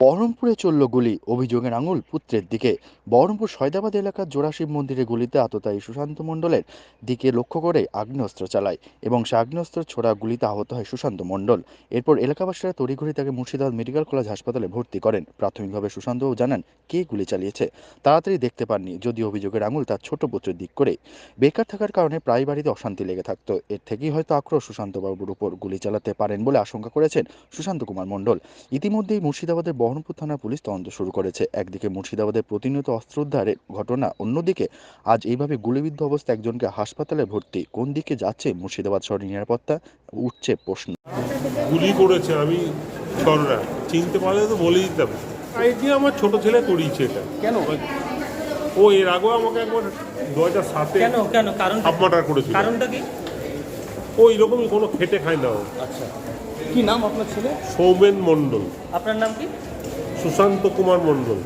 বহরমপুরে চলল গুলি। অভিযোগের আঙুল পুত্রের দিকে। বহরমপুর সয়দাবাদ এলাকার জোড়াশিব মন্দিরে গুলিতে আততায়ী সুশান্ত মণ্ডলের দিকে লক্ষ্য করে আগ্নেয়াস্ত্র চালায় এবং সে আগ্নেয়াস্ত্র ছোড়া গুলিতে আহত হয় সুশান্ত মণ্ডল। এরপর এলাকাবাসীরা তড়িঘড়ি তাকে মুর্শিদাবাদ মেডিকেল কলেজ হাসপাতালে ভর্তি করেন। প্রাথমিকভাবে সুশান্তবাবু জানান, কে গুলি চালিয়েছে? তাড়াতাড়ি দেখতে পাননি যদি অভিযোগের আঙুল তার ছোট পুত্রের দিক করে বেকার থাকার কারণে প্রায় বাড়িতে অশান্তি লেগে থাকতো। এর থেকেই হয়তো আক্রোশ সুশান্তবাবুর উপর। গুলি চালাতে পারেন বলে আশঙ্কা করেছেন সুশান্ত কুমার মণ্ডল। ইতিমধ্যেই মুর্শিদাবাদের বহরমপুর থানার পুলিশ তদন্ত শুরু করেছে। একদিকে মুর্শিদাবাদের প্রতিনিয়ত অস্ত্র উদ্ধারের ঘটনা অন্যদিকে আজ এইভাবে গুলিবিদ্ধ অবস্থায় একজনকে হাসপাতালে ভর্তি। কোন দিকে যাচ্ছে মুর্শিদাবাদ শহরের নিরাপত্তা? উঠছে প্রশ্ন। গুলি করেছে আমি সররা। চিনতে পারলে তো বলে দিতাম। আইডিয়া আমার ছোট ছেলে করিয়েছে এটা। কেন? ও এর আগেও আমাকে একবার দু হাজার সাতে কেন কেন? কারণ মার্টার করেছিল। কারণটা কি? ও এরকমই কোনো খেটে খায় না ও। আচ্ছা। কি নাম আপনার ছেলে? সৌমেন মণ্ডল। আপনার নাম কি? সুশান্ত কুমার মণ্ডল।